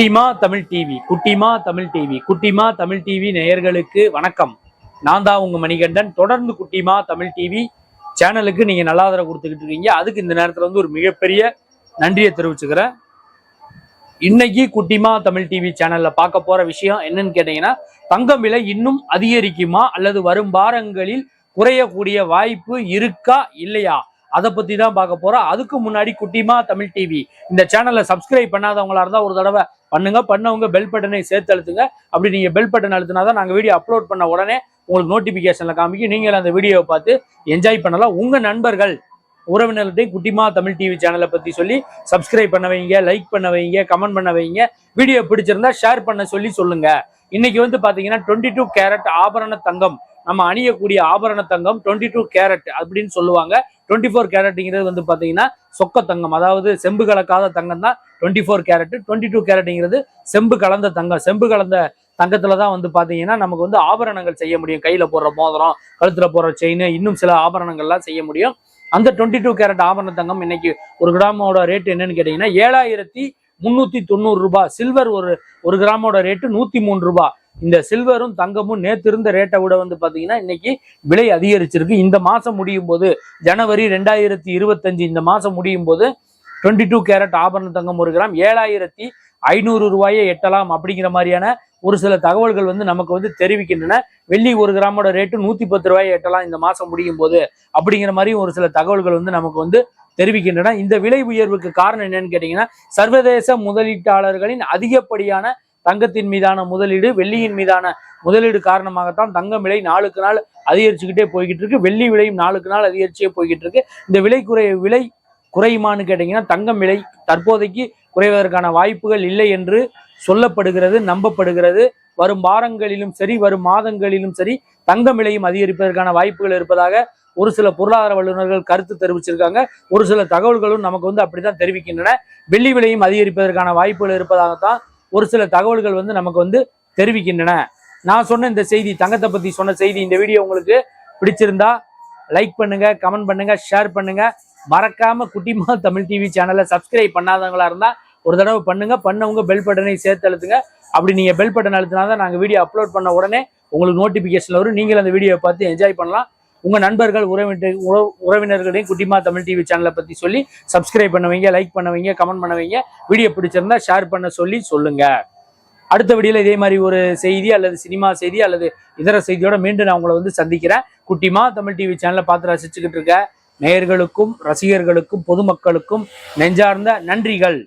குட்டிமா தமிழ் டிவி குட்டிமா தமிழ் டிவி குட்டிமா தமிழ் டிவி நேயர்களுக்கு வணக்கம். நான் தான் உங்க மணிகண்டன். தொடர்ந்து குட்டிமா தமிழ் டிவி சேனலுக்கு நீங்க நல்ல ஆதரவு கொடுத்துக்கிட்டு இருக்கீங்க. அதுக்கு இந்த நேரத்துல வந்து ஒரு மிகப்பெரிய நன்றியை தெரிவிச்சுக்கிறேன். இன்னைக்கு குட்டிமா தமிழ் டிவி சேனல்ல பார்க்க போற விஷயம் என்னன்னு கேட்டீங்கன்னா தங்கம் விலை இன்னும் அதிகரிக்குமா அல்லது வரும் வாரங்களில் குறையக்கூடிய வாய்ப்பு இருக்கா இல்லையா? அதை பத்தி தான் பார்க்க போறோம் அதுக்கு முன்னாடி குட்டிமா தமிழ் டிவி இந்த சேனலை சப்ஸ்கிரைப் பண்ணாதவங்களா இருந்தா ஒரு தடவை பண்ணுங்க. பண்ணவங்க பெல் பட்டனை சேர்த்து அழுத்துங்க. அப்படி நீங்க பெல் பட்டன் அழுத்தினா தான் வீடியோ அப்லோட் பண்ண உடனே உங்களுக்கு நோட்டிபிகேஷன்ல காமிக்கும். நீங்கள் அந்த வீடியோவை பார்த்து என்ஜாய் பண்ணலாம். உங்க நண்பர்கள் உறவினர்கிட்டையும் குட்டிமா தமிழ் டிவி சேனலை பத்தி சொல்லி சப்ஸ்கிரைப் பண்ண வைங்க லைக் பண்ண வைங்க கமெண்ட் பண்ண வைங்க. வீடியோ பிடிச்சிருந்தா ஷேர் பண்ண சொல்லி சொல்லுங்க. இன்னைக்கு வந்து பாத்தீங்கன்னா டுவெண்ட்டி டூ கேரட் ஆபரண தங்கம் நம்ம அணியக்கூடிய ஆபரண தங்கம் டுவெண்ட்டி டூ கேரட் அப்படின்னு சொல்லுவாங்க. டுவெண்ட்டி ஃபோர் கேரட்டுங்கிறது வந்து பார்த்தீங்கன்னா சொக்க தங்கம். அதாவது செம்பு கலக்காத தங்கம் தான் twenty four carat twenty two கேரட்டுங்கிறது செம்பு கலந்த தங்கம். செம்பு கலந்த தங்கத்துல தான் வந்து பாத்தீங்கன்னா நமக்கு வந்து ஆபரணங்கள் செய்ய முடியும். கையில போடுற மோதிரம் கழுத்துல போடுற செயின் இன்னும் சில ஆபரணங்கள்லாம் செய்ய முடியும். அந்த டுவெண்ட்டி டூ கேரட் ஆபரண தங்கம் இன்னைக்கு ஒரு கிராமோட ரேட் என்னன்னு கேட்டீங்கன்னா ஏழாயிரத்தி முன்னூத்தி தொண்ணூறு ரூபாய். சில்வர் ஒரு ஒரு கிராமோட ரேட்டு நூத்தி மூணு ரூபாய். இந்த சில்வரும் தங்கமும் நேத்து இருந்த ரேட்டை விட வந்து பாத்தீங்கன்னா இன்னைக்கு விலை அதிகரிச்சிருக்கு. இந்த மாசம் முடியும் போது ஜனவரி ரெண்டாயிரத்தி இருபத்தஞ்சு இந்த மாசம் முடியும் போது டுவெண்ட்டி டூ கேரட் ஆபரண தங்கம் ஒரு கிராம் ஏழாயிரத்தி ஐநூறு ரூபாயை எட்டலாம் அப்படிங்கிற மாதிரியான ஒரு சில தகவல்கள் வந்து நமக்கு வந்து தெரிவிக்கின்றன. வெள்ளி ஒரு கிராமோட ரேட்டு நூத்தி பத்து ரூபாயை எட்டலாம் இந்த மாசம் முடியும் போது அப்படிங்கிற மாதிரி ஒரு சில தகவல்கள் வந்து நமக்கு வந்து தெரிவிக்கின்றன. இந்த விலை உயர்வுக்கு காரணம் என்னன்னு கேட்டீங்கன்னா சர்வதேச முதலீட்டாளர்களின் அதிகப்படியான தங்கத்தின் மீதான முதலீடு வெள்ளியின் மீதான முதலீடு காரணமாகத்தான் தங்கம் விலை நாளுக்கு நாள் அதிகரிச்சுக்கிட்டே போய்கிட்டு இருக்கு. வெள்ளி விலையும் நாளுக்கு நாள் அதிகரிச்சே போய்கிட்டு இருக்கு. இந்த விலை குறை விலை குறையுமான்னு கேட்டீங்கன்னா தங்கம் விலை தற்போதைக்கு குறைவதற்கான வாய்ப்புகள் இல்லை என்று சொல்லப்படுகிறது நம்பப்படுகிறது. வரும் வாரங்களிலும் சரி வரும் மாதங்களிலும் சரி தங்கம் விலையும் அதிகரிப்பதற்கான வாய்ப்புகள் இருப்பதாக ஒரு சில பொருளாதார வல்லுநர்கள் கருத்து தெரிவிச்சிருக்காங்க. ஒரு சில தகவல்களும் நமக்கு வந்து அப்படித்தான் தெரிவிக்கின்றன. வெள்ளி விலையும் அதிகரிப்பதற்கான வாய்ப்புகள் இருப்பதாகத்தான் ஒரு சில தகவல்கள் வந்து நமக்கு வந்து தெரிவிக்கின்றன. நான் சொன்ன இந்த செய்தி தங்கத்தை பத்தி சொன்ன செய்தி இந்த வீடியோ உங்களுக்கு பிடிச்சிருந்தா லைக் பண்ணுங்க கமெண்ட் பண்ணுங்க ஷேர் பண்ணுங்க. மறக்காம குட்டிமா தமிழ் டிவி சேனலை சப்ஸ்கிரைப் பண்ணாதவங்களா இருந்தா ஒரு தடவை பண்ணுங்க. பண்ணவங்க பெல் பட்டனை சேர்த்து அழுத்துங்க. அப்படி நீங்க பெல் பட்டன் அழுத்தினா தான் நாங்கள் வீடியோ அப்லோட் பண்ண உடனே உங்களுக்கு நோட்டிபிகேஷன் வரும். நீங்கள் அந்த வீடியோவை பார்த்து என்ஜாய் பண்ணலாம். உங்கள் நண்பர்கள் உறவினர் உறவினர்களையும் குட்டிமா தமிழ் டிவி சேனலை பற்றி சொல்லி சப்ஸ்கிரைப் பண்ண வைங்க லைக் பண்ண வைங்க கமெண்ட் பண்ண வைங்க வீடியோ பிடிச்சிருந்தா ஷேர் பண்ண சொல்லி சொல்லுங்கள் அடுத்த வீடியோவில் இதே மாதிரி ஒரு செய்தி அல்லது சினிமா செய்தி அல்லது இதர செய்தியோட மீண்டும் நான் உங்களை வந்து சந்திக்கிறேன். குட்டிமா தமிழ் டிவி சேனலை பார்த்து ரசிச்சுக்கிட்டு இருக்க நேயர்களுக்கும் ரசிகர்களுக்கும் பொதுமக்களுக்கும் நெஞ்சார்ந்த நன்றிகள்.